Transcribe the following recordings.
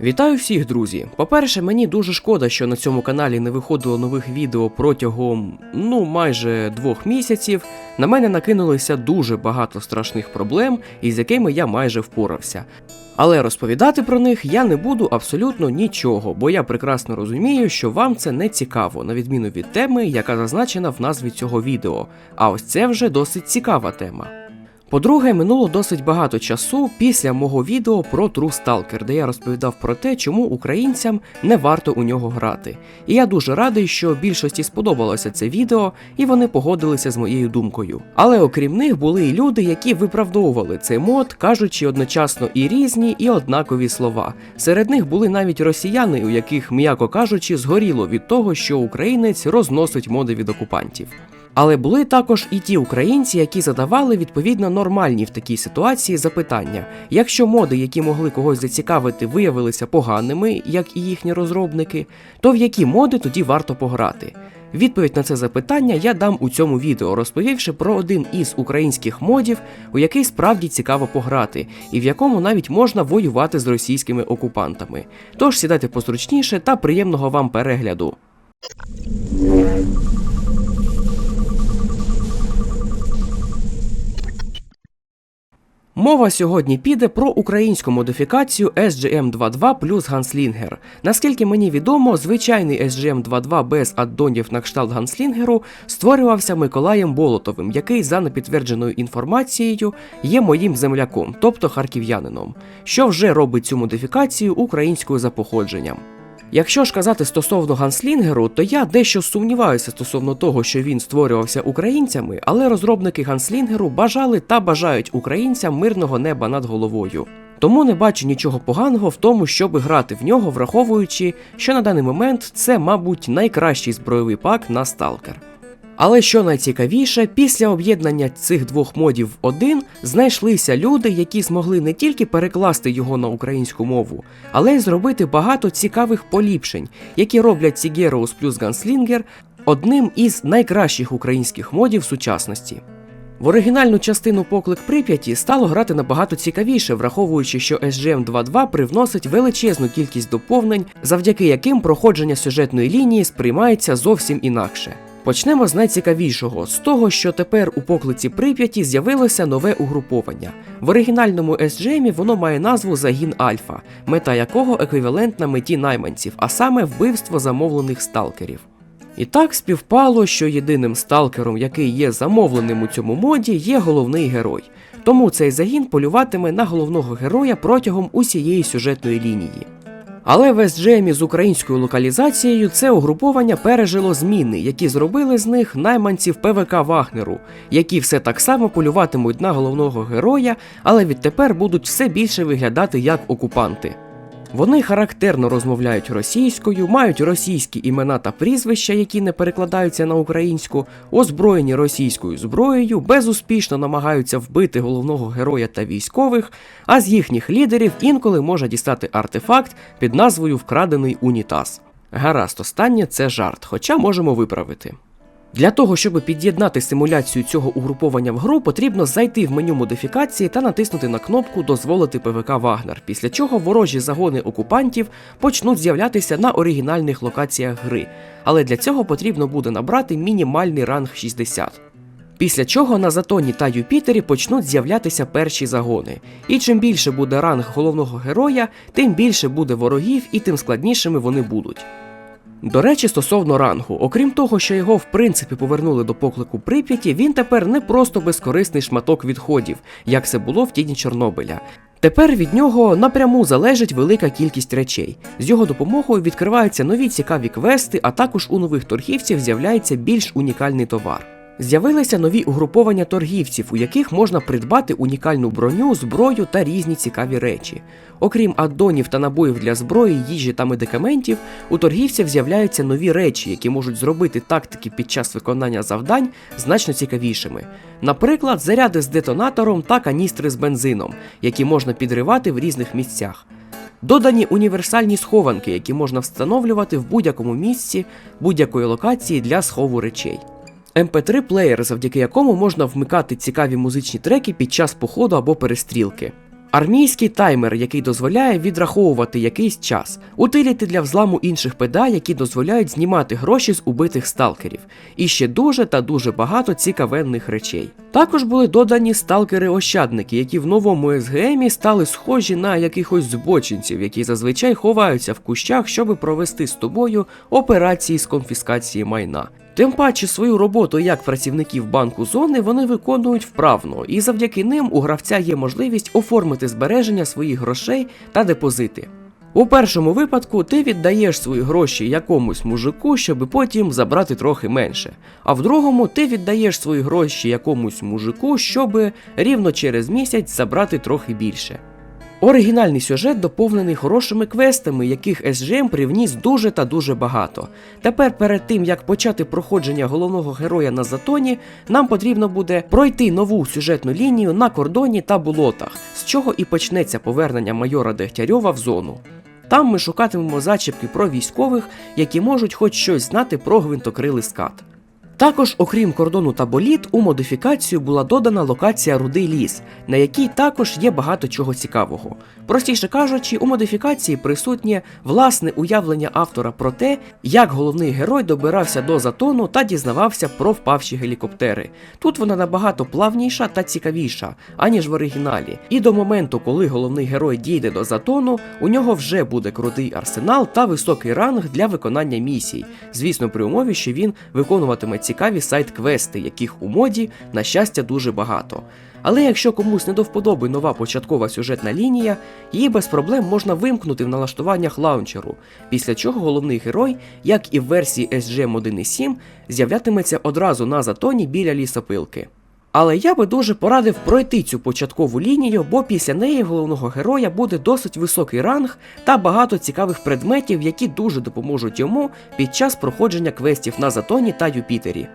Вітаю всіх, друзі! По-перше, мені дуже шкода, що на цьому каналі не виходило нових відео протягом ну майже двох місяців. На мене накинулося дуже багато страшних проблем, із якими я майже впорався. Але розповідати про них я не буду абсолютно нічого, бо я прекрасно розумію, що вам це не цікаво, на відміну від теми, яка зазначена в назві цього відео. А ось це вже досить цікава тема. По-друге, минуло досить багато часу після мого відео про True Stalker, де я розповідав про те, чому українцям не варто у нього грати. І я дуже радий, що більшості сподобалося це відео, і вони погодилися з моєю думкою. Але окрім них були і люди, які виправдовували цей мод, кажучи одночасно і різні, і однакові слова. Серед них були навіть росіяни, у яких, м'яко кажучи, згоріло від того, що українець розносить моди від окупантів. Але були також і ті українці, які задавали відповідно нормальні в такій ситуації запитання: якщо моди, які могли когось зацікавити, виявилися поганими, як і їхні розробники, то в які моди тоді варто пограти? Відповідь на це запитання я дам у цьому відео, розповівши про один із українських модів, у який справді цікаво пограти, і в якому навіть можна воювати з російськими окупантами. Тож сідайте позручніше та приємного вам перегляду. Мова сьогодні піде про українську модифікацію SGM22 плюс Ганслінгер. Наскільки мені відомо, звичайний SGM22 без аддонів на кшталт Ганслінгеру створювався Миколаєм Болотовим, який, за непідтвердженою інформацією, є моїм земляком, тобто харків'янином, що вже робить цю модифікацію українською за походженням. Якщо ж казати стосовно Ганслінгеру, то я дещо сумніваюся стосовно того, що він створювався українцями, але розробники Ганслінгеру бажали та бажають українцям мирного неба над головою. Тому не бачу нічого поганого в тому, щоб грати в нього, враховуючи, що на даний момент це, мабуть, найкращий збройовий пак на сталкер. Але що найцікавіше, після об'єднання цих двох модів в один знайшлися люди, які змогли не тільки перекласти його на українську мову, але й зробити багато цікавих поліпшень, які роблять Сігероус плюс Ганслінгер одним із найкращих українських модів сучасності. В оригінальну частину поклик Прип'яті стало грати набагато цікавіше, враховуючи, що SGM 2.2 привносить величезну кількість доповнень, завдяки яким проходження сюжетної лінії сприймається зовсім інакше. Почнемо з найцікавішого з того, що тепер у поклиці Прип'яті з'явилося нове угруповання. В оригінальному SGM воно має назву Загін Альфа, мета якого еквівалентна меті найманців, а саме вбивство замовлених сталкерів. І так співпало, що єдиним сталкером, який є замовленим у цьому моді, є головний герой. Тому цей загін полюватиме на головного героя протягом усієї сюжетної лінії. Але в SGM з українською локалізацією це угруповання пережило зміни, які зробили з них найманців ПВК Вагнеру, які все так само полюватимуть на головного героя, але відтепер будуть все більше виглядати як окупанти. Вони характерно розмовляють російською, мають російські імена та прізвища, які не перекладаються на українську, озброєні російською зброєю, безуспішно намагаються вбити головного героя та військових, а з їхніх лідерів інколи може дістати артефакт під назвою Вкрадений унітаз. Гаразд, останнє це жарт, хоча можемо виправити. Для того, щоб під'єднати симуляцію цього угруповання в гру, потрібно зайти в меню модифікації та натиснути на кнопку Дозволити ПВК Вагнер, після чого ворожі загони окупантів почнуть з'являтися на оригінальних локаціях гри. Але для цього потрібно буде набрати мінімальний ранг 60. Після чого на Затоні та Юпітері почнуть з'являтися перші загони. І чим більше буде ранг головного героя, тим більше буде ворогів і тим складнішими вони будуть. До речі, стосовно рангу, окрім того, що його в принципі повернули до поклику Прип'яті, він тепер не просто безкорисний шматок відходів, як це було в тіні Чорнобиля. Тепер від нього напряму залежить велика кількість речей. З його допомогою відкриваються нові цікаві квести, а також у нових торгівців з'являється більш унікальний товар. З'явилися нові угруповання торгівців, у яких можна придбати унікальну броню, зброю та різні цікаві речі. Окрім аддонів та набоїв для зброї, їжі та медикаментів, у торгівців з'являються нові речі, які можуть зробити тактики під час виконання завдань значно цікавішими. Наприклад, заряди з детонатором та каністри з бензином, які можна підривати в різних місцях. Додані універсальні схованки, які можна встановлювати в будь-якому місці будь-якої локації для схову речей. MP3 плеєр, завдяки якому можна вмикати цікаві музичні треки під час походу або перестрілки. Армійський таймер, який дозволяє відраховувати якийсь час, утиліти для взламу інших педа, які дозволяють знімати гроші з убитих сталкерів, і ще дуже та дуже багато цікавенних речей. Також були додані сталкери-ощадники, які в новому СГМі стали схожі на якихось збочинців, які зазвичай ховаються в кущах, щоб провести з тобою операції з конфіскації майна. Тим паче свою роботу як працівників банку зони вони виконують вправно, і завдяки ним у гравця є можливість оформити збереження своїх грошей та депозити. У першому випадку ти віддаєш свої гроші якомусь мужику, щоб потім забрати трохи менше. А в другому ти віддаєш свої гроші якомусь мужику, щоб рівно через місяць забрати трохи більше. Оригінальний сюжет доповнений хорошими квестами, яких SGM привніс дуже та дуже багато. Тепер, перед тим як почати проходження головного героя на затоні, нам потрібно буде пройти нову сюжетну лінію на кордоні та болотах, з чого і почнеться повернення майора Дегтярьова в зону. Там ми шукатимемо зачіпки про військових, які можуть хоч щось знати про гвинтокрилий скат. Також, окрім кордону та боліт, у модифікацію була додана локація Рудий ліс, на якій також є багато чого цікавого. Простіше кажучи, у модифікації присутнє власне уявлення автора про те, як головний герой добирався до затону та дізнавався про впавші гелікоптери. Тут вона набагато плавніша та цікавіша, аніж в оригіналі. І до моменту, коли головний герой дійде до затону, у нього вже буде крутий арсенал та високий ранг для виконання місій. Звісно, при умові, що він виконуватиме цікаві сайт-квести, яких у моді, на щастя, дуже багато. Але якщо комусь не до вподоби нова початкова сюжетна лінія, її без проблем можна вимкнути в налаштуваннях лаунчеру, після чого головний герой, як і в версії SGM 1.7, з'являтиметься одразу на затоні біля лісопилки. Але я би дуже порадив пройти цю початкову лінію, бо після неї головного героя буде досить високий ранг та багато цікавих предметів, які дуже допоможуть йому під час проходження квестів на Затоні та Юпітері.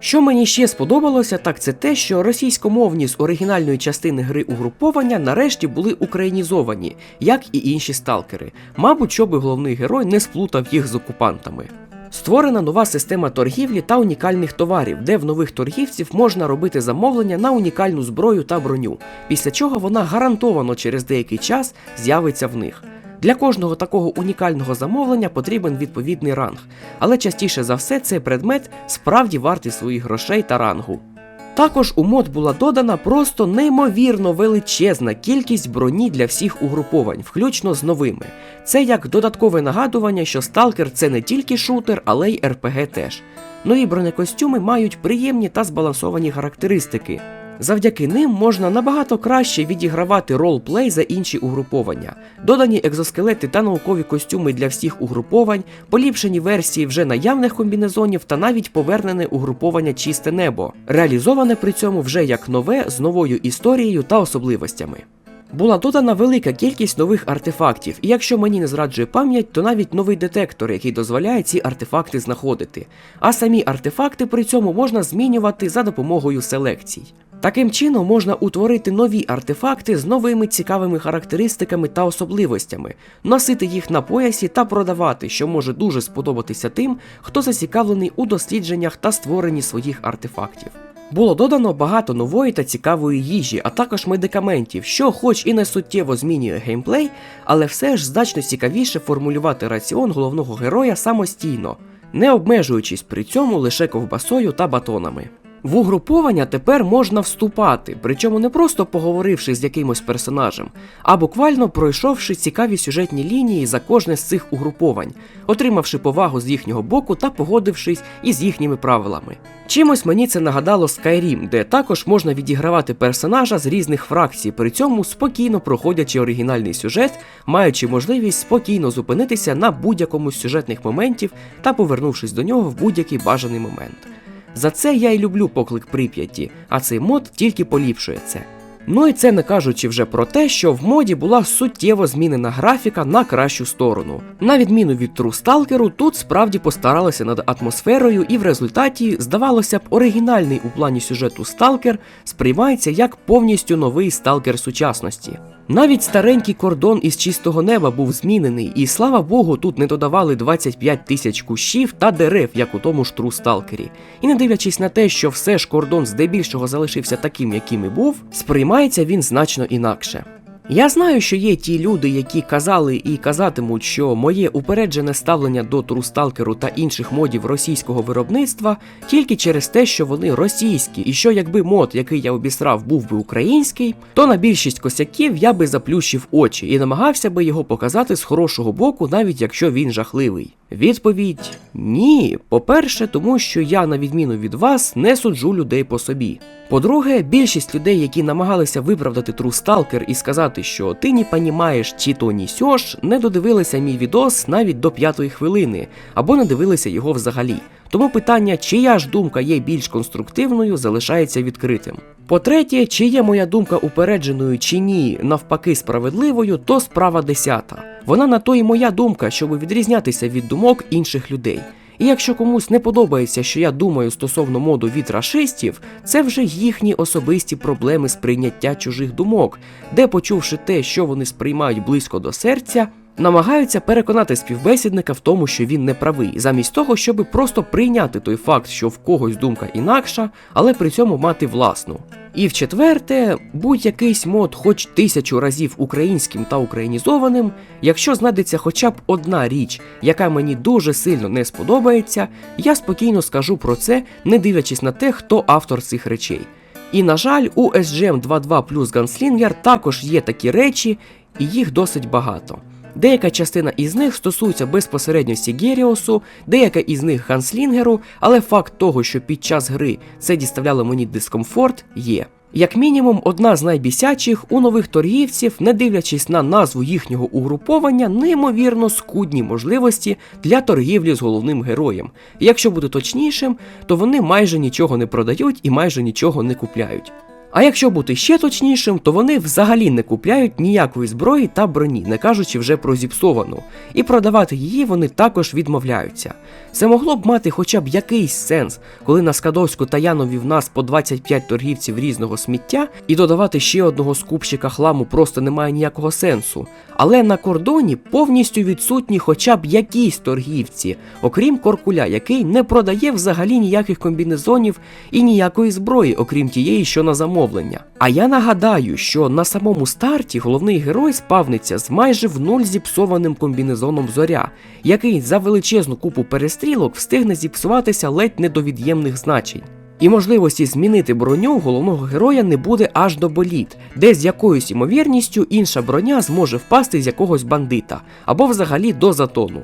Що мені ще сподобалося, так це те, що російськомовні з оригінальної частини гри угруповання нарешті були українізовані, як і інші сталкери. Мабуть, щоби головний герой не сплутав їх з окупантами. Створена нова система торгівлі та унікальних товарів, де в нових торгівців можна робити замовлення на унікальну зброю та броню, після чого вона гарантовано через деякий час з'явиться в них. Для кожного такого унікального замовлення потрібен відповідний ранг, але частіше за все цей предмет справді вартий своїх грошей та рангу. Також у мод була додана просто неймовірно величезна кількість броні для всіх угруповань, включно з новими. Це як додаткове нагадування, що сталкер це не тільки шутер, але й РПГ теж. Нові бронекостюми мають приємні та збалансовані характеристики. Завдяки ним можна набагато краще відігравати ролплей за інші угруповання. Додані екзоскелети та наукові костюми для всіх угруповань, поліпшені версії вже наявних комбінезонів та навіть повернене угруповання чисте небо, реалізоване при цьому вже як нове з новою історією та особливостями. Була додана велика кількість нових артефактів, і якщо мені не зраджує пам'ять, то навіть новий детектор, який дозволяє ці артефакти знаходити. А самі артефакти при цьому можна змінювати за допомогою селекцій. Таким чином можна утворити нові артефакти з новими цікавими характеристиками та особливостями, носити їх на поясі та продавати, що може дуже сподобатися тим, хто зацікавлений у дослідженнях та створенні своїх артефактів. Було додано багато нової та цікавої їжі, а також медикаментів, що, хоч і не суттєво змінює геймплей, але все ж значно цікавіше формулювати раціон головного героя самостійно, не обмежуючись при цьому лише ковбасою та батонами. В угруповання тепер можна вступати, причому не просто поговоривши з якимось персонажем, а буквально пройшовши цікаві сюжетні лінії за кожне з цих угруповань, отримавши повагу з їхнього боку та погодившись із їхніми правилами. Чимось мені це нагадало Skyrim, де також можна відігравати персонажа з різних фракцій, при цьому спокійно проходячи оригінальний сюжет, маючи можливість спокійно зупинитися на будь-якому з сюжетних моментів та повернувшись до нього в будь-який бажаний момент. За це я й люблю поклик Прип'яті, а цей мод тільки поліпшує це. Ну і це не кажучи вже про те, що в моді була суттєво змінена графіка на кращу сторону. На відміну від Stalker, тут справді постаралися над атмосферою, і в результаті, здавалося б, оригінальний у плані сюжету Сталкер сприймається як повністю новий сталкер сучасності. Навіть старенький кордон із чистого неба був змінений, і слава Богу, тут не додавали 25 тисяч кущів та дерев, як у тому ж Тру Сталкері. І не дивлячись на те, що все ж кордон здебільшого залишився таким, яким і був, сприймається він значно інакше. Я знаю, що є ті люди, які казали і казатимуть, що моє упереджене ставлення до Трусталкеру та інших модів російського виробництва тільки через те, що вони російські, і що якби мод, який я обісрав, був би український, то на більшість косяків я би заплющив очі і намагався би його показати з хорошого боку, навіть якщо він жахливий. Відповідь ні. По-перше, тому що я, на відміну від вас, не суджу людей по собі. По-друге, більшість людей, які намагалися виправдати Трусталкер і сказати, що ти не понімаєш чи то нісьош, не додивилися мій відос навіть до п'ятої хвилини, або не дивилися його взагалі. Тому питання, чия ж думка є більш конструктивною, залишається відкритим. По-третє, чи є моя думка упередженою чи ні, навпаки, справедливою, то справа десята. Вона на то і моя думка, щоб відрізнятися від думок інших людей. І якщо комусь не подобається, що я думаю стосовно моду від рашистів, це вже їхні особисті проблеми сприйняття чужих думок, де, почувши те, що вони сприймають близько до серця, намагаються переконати співбесідника в тому, що він не правий, замість того, щоб просто прийняти той факт, що в когось думка інакша, але при цьому мати власну. І в четверте, будь-якийсь мод, хоч тисячу разів українським та українізованим, якщо знайдеться хоча б одна річ, яка мені дуже сильно не сподобається, я спокійно скажу про це, не дивлячись на те, хто автор цих речей. І на жаль, у SGM 2.2 плюс Gunslinger також є такі речі, і їх досить багато. Деяка частина із них стосується безпосередньо Сігеріосу, деяка із них Ганслінгеру, але факт того, що під час гри це діставляло мені дискомфорт, є. Як мінімум, одна з найбісячих у нових торгівців, не дивлячись на назву їхнього угруповання, неймовірно скудні можливості для торгівлі з головним героєм. Якщо бути точнішим, то вони майже нічого не продають і майже нічого не купляють. А якщо бути ще точнішим, то вони взагалі не купляють ніякої зброї та броні, не кажучи вже про зіпсовану, і продавати її вони також відмовляються. Це могло б мати хоча б якийсь сенс, коли на Скадовську та Янові в нас по 25 торгівців різного сміття, і додавати ще одного скупщика хламу просто немає ніякого сенсу. Але на кордоні повністю відсутні хоча б якісь торгівці, окрім Коркуля, який не продає взагалі ніяких комбінезонів і ніякої зброї, окрім тієї, що на замовлення. А я нагадаю, що на самому старті головний герой спавниться з майже в нуль зіпсованим комбінезоном зоря, який за величезну купу перестрілок встигне зіпсуватися ледь не до від'ємних значень. І можливості змінити броню головного героя не буде аж до боліт, де з якоюсь ймовірністю інша броня зможе впасти з якогось бандита або взагалі до затону.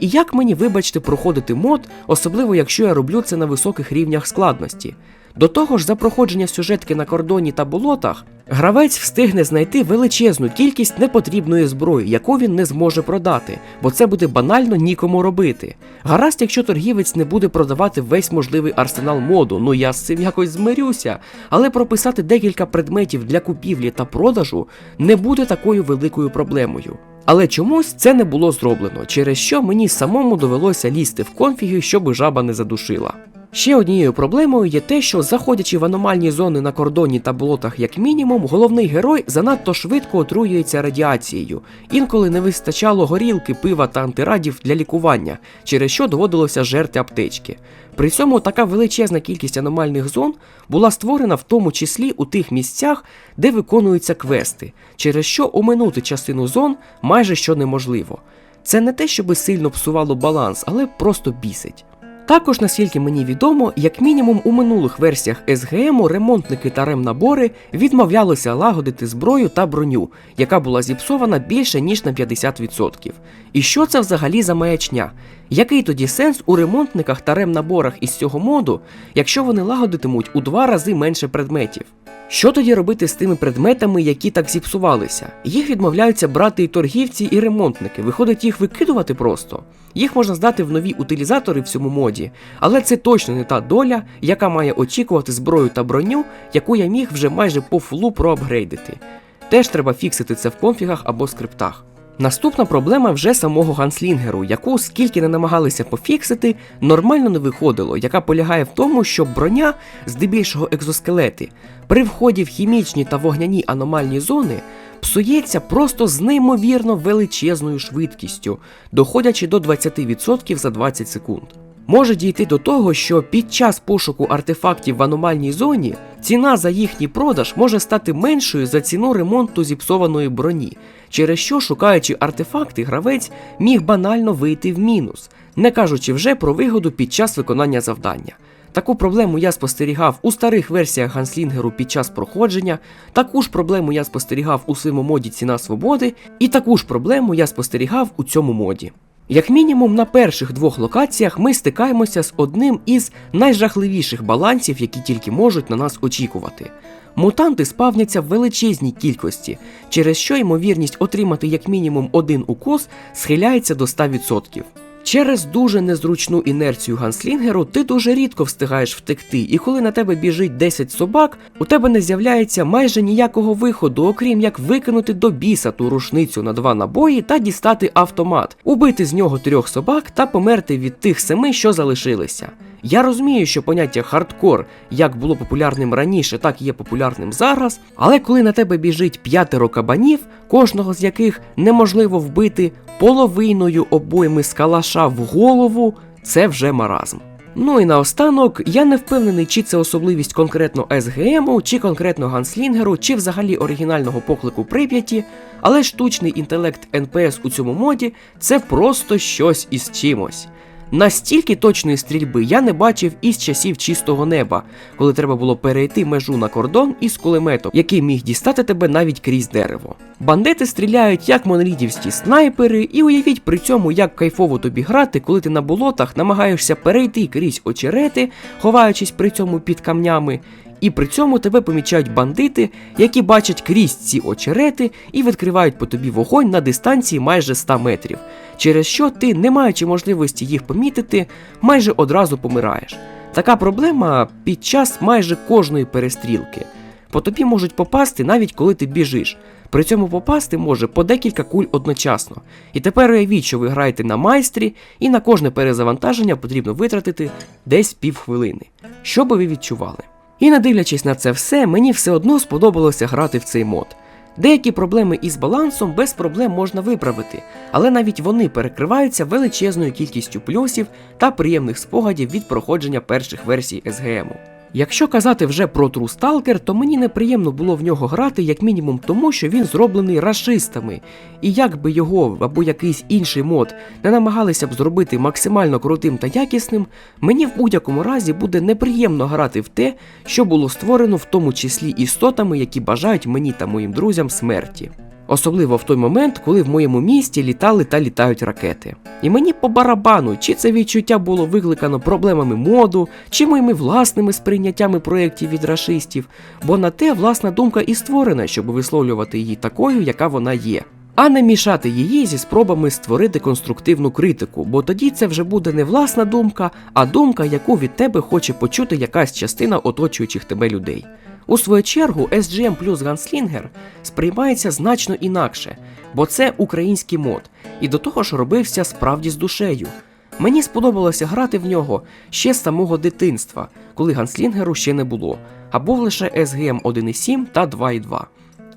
І як мені, вибачте, проходити мод, особливо якщо я роблю це на високих рівнях складності. До того ж, за проходження сюжетки на кордоні та болотах, гравець встигне знайти величезну кількість непотрібної зброї, яку він не зможе продати, бо це буде банально нікому робити. Гаразд, якщо торгівець не буде продавати весь можливий арсенал моду, ну я з цим якось змирюся, але прописати декілька предметів для купівлі та продажу не буде такою великою проблемою. Але чомусь це не було зроблено, через що мені самому довелося лізти в конфіги, щоби жаба не задушила. Ще однією проблемою є те, що заходячи в аномальні зони на кордоні та болотах, як мінімум, головний герой занадто швидко отруюється радіацією. Інколи не вистачало горілки, пива та антирадів для лікування, через що доводилося жерти аптечки. При цьому така величезна кількість аномальних зон була створена в тому числі у тих місцях, де виконуються квести, через що оминути частину зон майже що неможливо. Це не те, щоби сильно псувало баланс, але просто бісить. Також, наскільки мені відомо, як мінімум у минулих версіях СГМу ремонтники та ремнабори відмовлялися лагодити зброю та броню, яка була зіпсована більше ніж на 50%. І що це взагалі за маячня? Який тоді сенс у ремонтниках та ремнаборах із цього моду, якщо вони лагодитимуть у два рази менше предметів? Що тоді робити з тими предметами, які так зіпсувалися? Їх відмовляються брати і торгівці, і ремонтники. Виходить, їх викидувати просто. Їх можна здати в нові утилізатори в цьому моді, але це точно не та доля, яка має очікувати зброю та броню, яку я міг вже майже по фулу проапгрейдити. Теж треба фіксити це в конфігах або скриптах. Наступна проблема вже самого ганслінгеру, яку скільки не намагалися пофіксити, нормально не виходило, яка полягає в тому, що броня, здебільшого екзоскелети, при вході в хімічні та вогняні аномальні зони псується просто з неймовірно величезною швидкістю, доходячи до 20% за 20 секунд. Може дійти до того, що під час пошуку артефактів в аномальній зоні ціна за їхній продаж може стати меншою за ціну ремонту зіпсованої броні, через що, шукаючи артефакти, гравець міг банально вийти в мінус, не кажучи вже про вигоду під час виконання завдання. Таку проблему я спостерігав у старих версіях Ганслінгеру під час проходження, таку ж проблему я спостерігав у своєму моді Ціна Свободи, і таку ж проблему я спостерігав у цьому моді. Як мінімум, на перших двох локаціях ми стикаємося з одним із найжахливіших балансів, які тільки можуть на нас очікувати. Мутанти спавняться в величезній кількості, через що ймовірність отримати як мінімум один укус схиляється до 100%. Через дуже незручну інерцію ганслінгеру ти дуже рідко встигаєш втекти, і коли на тебе біжить 10 собак, у тебе не з'являється майже ніякого виходу, окрім як викинути до біса ту рушницю на два набої та дістати автомат, убити з нього трьох собак та померти від тих семи, що залишилися. Я розумію, що поняття хардкор як було популярним раніше, так і є популярним зараз. Але коли на тебе біжить п'ятеро кабанів, кожного з яких неможливо вбити половиною обойми з калаша в голову, це вже маразм. Ну і наостанок, я не впевнений, чи це особливість конкретно СГМу, чи конкретно ганслінгеру, чи взагалі оригінального поклику Прип'яті, але штучний інтелект НПС у цьому моді це просто щось із чимось. Настільки точної стрільби я не бачив із часів чистого неба, коли треба було перейти межу на кордон із кулеметом, який міг дістати тебе навіть крізь дерево. Бандити стріляють як монрідівські снайпери, і уявіть при цьому, як кайфово тобі грати, коли ти на болотах намагаєшся перейти крізь очерети, ховаючись при цьому під камнями. І при цьому тебе помічають бандити, які бачать крізь ці очерети і відкривають по тобі вогонь на дистанції майже 100 метрів, через що ти, не маючи можливості їх помітити, майже одразу помираєш. Така проблема під час майже кожної перестрілки. По тобі можуть попасти навіть коли ти біжиш. При цьому попасти може по декілька куль одночасно. І тепер уявіть, що ви граєте на майстрі, і на кожне перезавантаження потрібно витратити десь півхвилини. Що би ви відчували? І не дивлячись на це все, мені все одно сподобалося грати в цей мод. Деякі проблеми із балансом без проблем можна виправити, але навіть вони перекриваються величезною кількістю плюсів та приємних спогадів від проходження перших версій СГМу. Якщо казати вже про Stalker, то мені неприємно було в нього грати як мінімум тому, що він зроблений рашистами, і як би його або якийсь інший мод не намагалися б зробити максимально крутим та якісним, мені в будь-якому разі буде неприємно грати в те, що було створено в тому числі істотами, які бажають мені та моїм друзям смерті. Особливо в той момент, коли в моєму місті літали та літають ракети. І мені по барабану, чи це відчуття було викликано проблемами моду, чи моїми власними сприйняттями проєктів від рашистів, бо на те власна думка і створена, щоб висловлювати її такою, яка вона є. А не мішати її зі спробами створити конструктивну критику, бо тоді це вже буде не власна думка, а думка, яку від тебе хоче почути якась частина оточуючих тебе людей. У свою чергу, SGM плюс Gunslinger сприймається значно інакше, бо це український мод, і до того ж робився справді з душею. Мені сподобалося грати в нього ще з самого дитинства, коли ганслінгеру ще не було, а був лише SGM 1.7 та 2.2.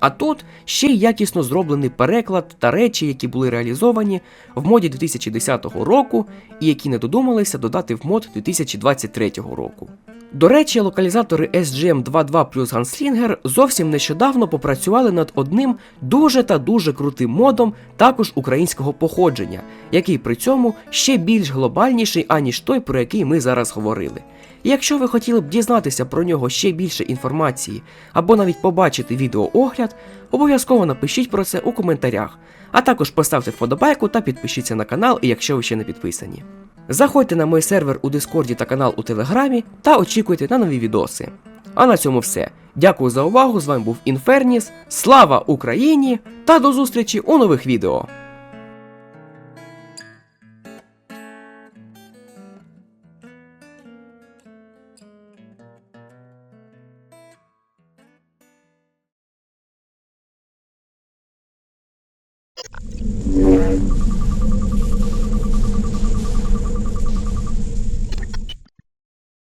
А тут ще й якісно зроблений переклад та речі, які були реалізовані в моді 2010 року і які не додумалися додати в мод 2023 року. До речі, локалізатори SGM 2.2 плюс Gunslinger зовсім нещодавно попрацювали над одним дуже та дуже крутим модом, також українського походження, який при цьому ще більш глобальніший, аніж той, про який ми зараз говорили. І якщо ви хотіли б дізнатися про нього ще більше інформації або навіть побачити відеоогляд, обов'язково напишіть про це у коментарях, а також поставте вподобайку та підпишіться на канал, якщо ви ще не підписані. Заходьте на мій сервер у Дискорді та канал у Телеграмі та очікуйте на нові відоси. А на цьому все. Дякую за увагу. З вами був Інферніс. Слава Україні! Та до зустрічі у нових відео!